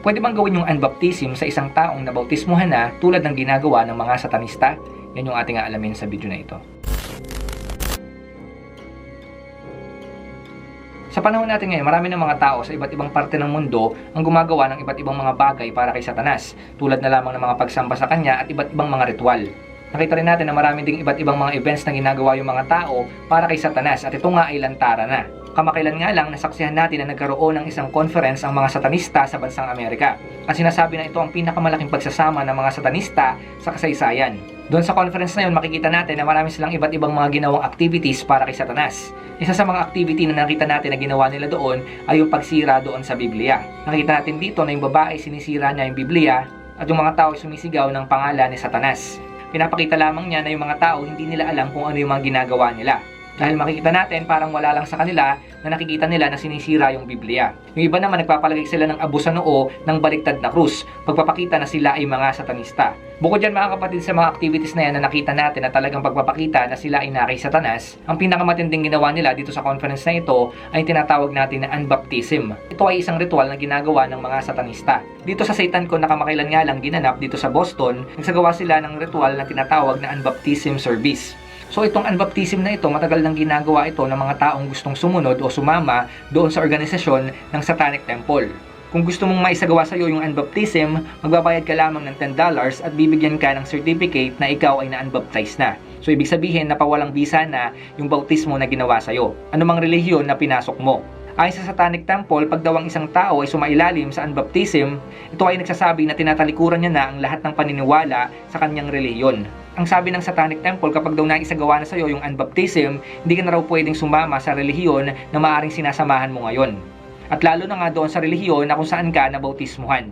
Pwede bang gawin yung unbaptism sa isang taong nabautismuhan na tulad ng ginagawa ng mga satanista? Yan yung ating aalamin sa video na ito. Sa panahon natin ngayon, marami ng mga tao sa iba't ibang parte ng mundo ang gumagawa ng iba't ibang mga bagay para kay Satanas, tulad na lamang ng mga pagsamba sa kanya at iba't ibang mga ritual. Nakita rin natin na marami ding iba't ibang mga events na ginagawa yung mga tao para kay Satanas at ito nga ay lantara na. Kamakailan nga lang nasaksihan natin na nagkaroon ng isang conference ang mga satanista sa bansang Amerika. At sinasabi na ito ang pinakamalaking pagsasama ng mga satanista sa kasaysayan. Doon sa conference na yun, makikita natin na marami silang iba't ibang mga ginawang activities para kay Satanas. Isa sa mga activity na nakita natin na ginawa nila doon ay yung pagsira doon sa Biblia. Nakita natin dito na yung babae sinisira niya yung Biblia at yung mga tao sumisigaw ng pangalan ni Satanas. Pinapakita lamang niya na yung mga tao hindi nila alam kung ano yung mga ginagawa nila. Dahil makikita natin parang wala lang sa kanila na nakikita nila na sinisira yung Biblia. Yung iba naman nagpapalagay sila ng abu sa noo ng baliktad na krus, pagpapakita na sila ay mga satanista. Bukod dyan mga kapatid sa mga activities na yan na nakita natin na talagang pagpapakita na sila ay nakay satanas, ang pinakamatinding ginawa nila dito sa conference na ito ay tinatawag natin na unbaptism. Ito ay isang ritual na ginagawa ng mga satanista. Dito sa Satan ko nakamakailan nga lang ginanap dito sa Boston, nagsagawa sila ng ritual na tinatawag na unbaptism service. So itong unbaptism na ito, matagal nang ginagawa ito ng mga taong gustong sumunod o sumama doon sa organisasyon ng Satanic Temple. Kung gusto mong maisagawa sa iyo yung unbaptism, magbabayad ka lamang ng $10 at bibigyan ka ng certificate na ikaw ay na-unbaptized na. So ibig sabihin na pawalang bisa na yung bautismo na ginawa sa iyo. Anumang relihiyon na pinasok mo. Ayon sa Satanic Temple, pag daw ang isang tao ay sumailalim sa unbaptism, ito ay nagsasabi na tinatalikuran niya na ang lahat ng paniniwala sa kanyang relihiyon. Ang sabi ng Satanic Temple, kapag daw naisagawa na sa iyo yung unbaptism, hindi ka na raw pwedeng sumama sa relihiyon na maaring sinasamahan mo ngayon. At lalo na nga doon sa relihiyon na kung saan ka nabautismuhan.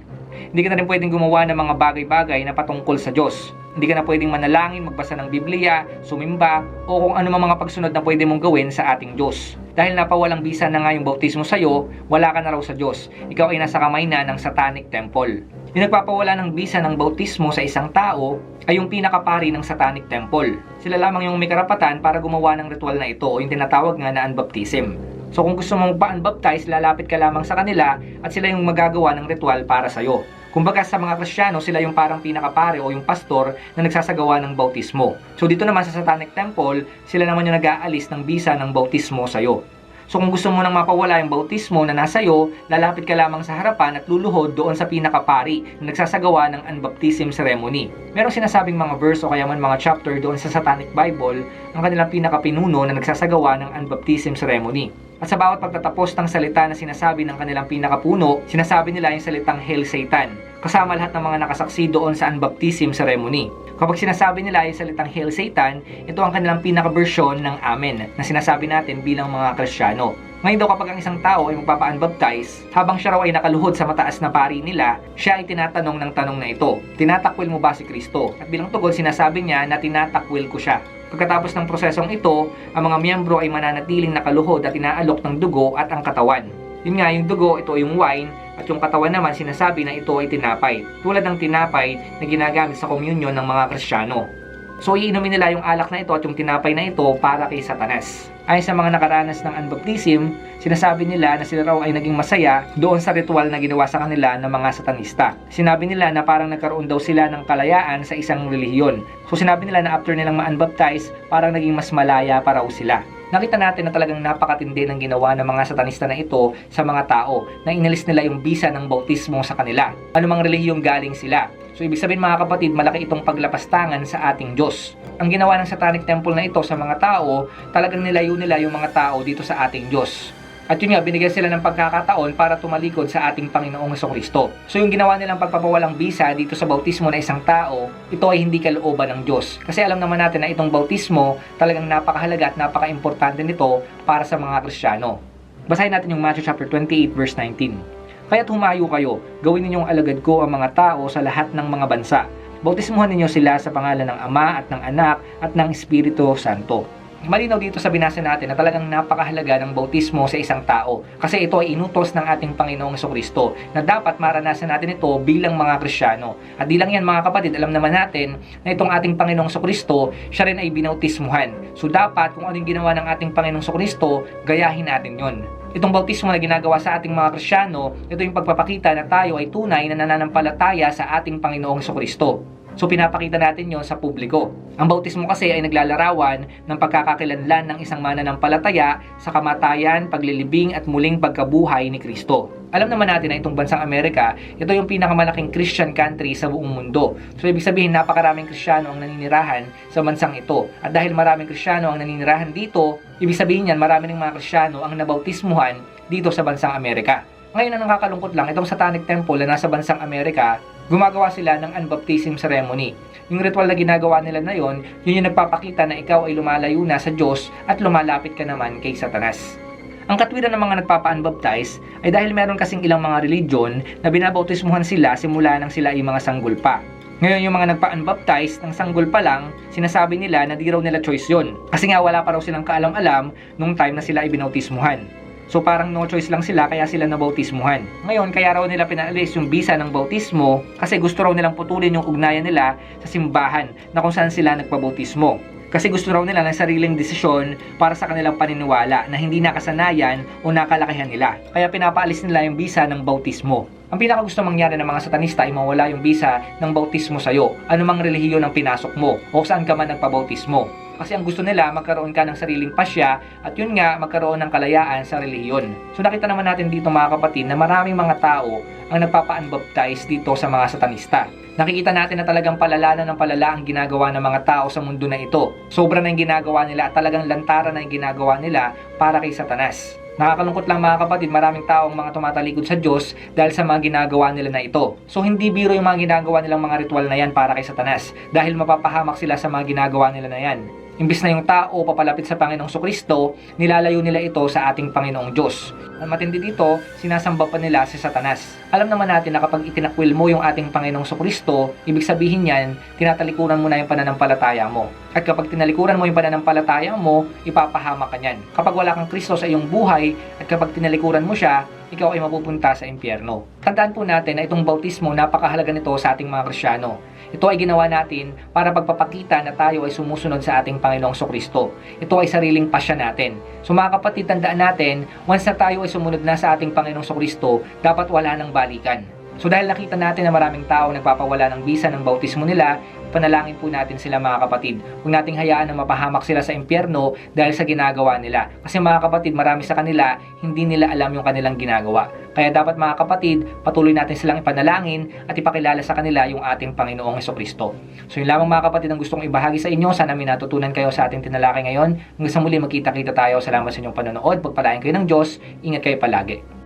Hindi ka na rin pwedeng gumawa ng mga bagay-bagay na patungkol sa Diyos. Hindi ka na pwedeng manalangin, magbasa ng Biblia, sumimba, o kung ano mga pagsunod na pwede mong gawin sa ating Diyos. Dahil napawalang bisa na nga yung bautismo sa iyo, wala ka na raw sa Diyos. Ikaw ay nasa kamay na ng Satanic Temple. Yung nagpapawala ng bisa ng bautismo sa isang tao ay yung pinakapari ng Satanic Temple. Sila lamang yung may karapatan para gumawa ng ritual na ito o yung tinatawag nga na unbaptism. So kung gusto mong pa-unbaptize, lalapit ka lamang sa kanila at sila yung magagawa ng ritual para sa'yo. Kumbaga sa mga Kristiyano, sila yung parang pinakapare o yung pastor na nagsasagawa ng bautismo. So dito naman sa Satanic Temple, sila naman yung nag-aalis ng bisa ng bautismo sa'yo. So kung gusto mo nang mapawala yung bautismo na nasa iyo, lalapit ka lamang sa harapan at luluhod doon sa pinakapari na nagsasagawa ng unbaptism ceremony. Merong sinasabing mga verse o kaya man mga chapter doon sa Satanic Bible ang kanilang pinakapinuno na nagsasagawa ng unbaptism ceremony. At sa bawat pagtatapos ng salita na sinasabi ng kanilang pinakapuno, sinasabi nila yung salitang Hail Satan, kasama lahat ng mga nakasaksi doon sa unbaptism ceremony. Kapag sinasabi nila yung salitang Hail Satan, ito ang kanilang pinaka-version ng Amen na sinasabi natin bilang mga Kristiyano. Ngayon daw kapag ang isang tao ay magpapa-unbaptize, habang siya raw ay nakaluhod sa mataas na pari nila, siya ay tinatanong ng tanong na ito, Tinatakwil mo ba si Kristo? At bilang tugon sinasabi niya na tinatakwil ko siya. Pagkatapos ng prosesong ito, ang mga miyembro ay mananatiling nakaluhod at inaalok ng dugo at ang katawan. Yun nga, yung dugo, ito yung wine, at yung katawan naman sinasabi na ito ay tinapay. Tulad ng tinapay na ginagamit sa communion ng mga Kristiyano. So iinumin nila yung alak na ito at yung tinapay na ito para kay Satanas. Ayon sa mga nakaranas ng unbaptism, sinasabi nila na sila raw ay naging masaya doon sa ritual na ginawa sa kanila ng mga satanista. Sinabi nila na parang nagkaroon daw sila ng kalayaan sa isang relihiyon. So sinabi nila na after nilang ma-unbaptize, parang naging mas malaya pa raw sila. Nakita natin na talagang napakatindi ng ginawa ng mga satanista na ito sa mga tao na inalis nila yung bisa ng bautismo sa kanila. Anumang relihiyong galing sila. So ibig sabihin mga kapatid, malaki itong paglapastangan sa ating Diyos. Ang ginawa ng Satanic Temple na ito sa mga tao, talagang nilayo nila yung mga tao dito sa ating Diyos. At yun nga, binigyan sila ng pagkakataon para tumalikod sa ating Panginoong Kristo. So yung ginawa nilang pagpapawalang bisa dito sa bautismo na isang tao, ito ay hindi kalooban ng Diyos. Kasi alam naman natin na itong bautismo talagang napakahalaga at napaka-importante nito para sa mga Kristiyano. Basahin natin yung Matthew chapter 28 verse 19. Kaya't humayo kayo, gawin ninyong alagad ko ang mga tao sa lahat ng mga bansa. Bautismuhan ninyo sila sa pangalan ng Ama at ng Anak at ng Espiritu Santo. Malinaw dito sa binasa natin na talagang napakahalaga ng bautismo sa isang tao kasi ito ay inutos ng ating Panginoong Kristo na dapat maranasan natin ito bilang mga Kristiyano. At di lang yan mga kapatid, alam naman natin na itong ating Panginoong Kristo, siya rin ay binautismuhan. So dapat kung ano yung ginawa ng ating Panginoong Kristo, gayahin natin yon. Itong bautismo na ginagawa sa ating mga Krisyano, ito yung pagpapakita na tayo ay tunay na nananampalataya sa ating Panginoong Kristo. So pinapakita natin yon sa publiko. Ang bautismo kasi ay naglalarawan ng pagkakakilanlan ng isang mananampalataya sa kamatayan, paglilibing at muling pagkabuhay ni Kristo. Alam naman natin na itong bansang Amerika, ito yung pinakamalaking Christian country sa buong mundo. So ibig sabihin napakaraming Kristiyano ang naninirahan sa bansang ito. At dahil maraming Kristiyano ang naninirahan dito, ibig sabihin yan marami ng mga Kristiyano ang nabautismuhan dito sa bansang Amerika. Ngayon ang nakakalungkot lang, itong Satanic Temple na nasa bansang Amerika, gumagawa sila ng unbaptism ceremony. Yung ritual na ginagawa nila na yon, yun yung nagpapakita na ikaw ay lumalayo na sa Diyos at lumalapit ka naman kay Satanas. Ang katwiran ng mga nagpapa-unbaptize ay dahil meron kasing ilang mga religion na binabautismuhan sila simula nang sila ay mga sanggol pa. Ngayon yung mga nagpa-unbaptize ng sanggol pa lang, sinasabi nila na di raw nila choice yon. Kasi nga wala pa raw silang kaalam-alam nung time na sila ay binautismuhan. So parang no choice lang sila kaya sila nabautismuhan. Ngayon kaya raw nila pinaalis yung bisa ng bautismo kasi gusto raw nilang putulin yung ugnayan nila sa simbahan na kung saan sila nagpabautismo. Kasi gusto raw nila ng sariling desisyon para sa kanilang paniniwala na hindi nakasanayan o nakalakihan nila. Kaya pinapaalis nila yung bisa ng bautismo. Ang pinaka gusto mangyari ng mga satanista ay mawala yung bisa ng bautismo sa'yo. Anumang relihiyon ang pinasok mo o saan ka man nagpabautismo. Kasi ang gusto nila, magkaroon ka ng sariling pasya at yun nga, magkaroon ng kalayaan sa relihiyon. So nakita naman natin dito mga kapatid na maraming mga tao ang nagpapa-unbaptize dito sa mga satanista. Nakikita natin na talagang palala na ng palala ang ginagawa ng mga tao sa mundo na ito. Sobra na yung ginagawa nila at talagang lantara na yung ginagawa nila para kay satanas. Nakakalungkot lang mga kapatid, maraming taong mga tumatalikod sa Diyos dahil sa mga ginagawa nila na ito. So hindi biro yung mga ginagawa nilang mga ritual na yan para kay Satanas dahil mapapahamak sila sa mga ginagawa nila na yan. Imbis na yung tao papalapit sa Panginoong Kristo, nilalayo nila ito sa ating Panginoong Diyos. Ang matindi dito, sinasamba pa nila si Satanas. Alam naman natin na kapag itinakwil mo yung ating Panginoong Kristo, ibig sabihin yan, tinatalikuran mo na yung pananampalataya mo. At kapag tinalikuran mo yung pananampalataya mo, ipapahamak ka niyan. Kapag wala kang Kristo sa iyong buhay, at kapag tinalikuran mo siya, ikaw ay mapupunta sa impyerno. Tandaan po natin na itong bautismo, napakahalaga nito sa ating mga Krisyano. Ito ay ginawa natin para pagpapakita na tayo ay sumusunod sa ating Panginoong Kristo. Ito ay sariling pasya natin. So mga kapatid, tandaan natin, once na tayo ay sumunod na sa ating Panginoong Kristo, dapat wala ng balikan. So dahil nakita natin na maraming tao nagpapawala ng bisa ng bautismo nila, panalangin po natin sila mga kapatid. Huwag nating hayaan na mapahamak sila sa impyerno dahil sa ginagawa nila. Kasi mga kapatid, marami sa kanila, hindi nila alam yung kanilang ginagawa. Kaya dapat mga kapatid, patuloy natin silang ipanalangin at ipakilala sa kanila yung ating Panginoong Heso Kristo. So yun lamang mga kapatid ang gustong ibahagi sa inyo. Sana may natutunan kayo sa ating tinalakay ngayon. Hanggang sa muli magkita-kita tayo. Salamat sa inyong panonood. Pagpalain kayo ng Diyos. Ingat kayo palagi.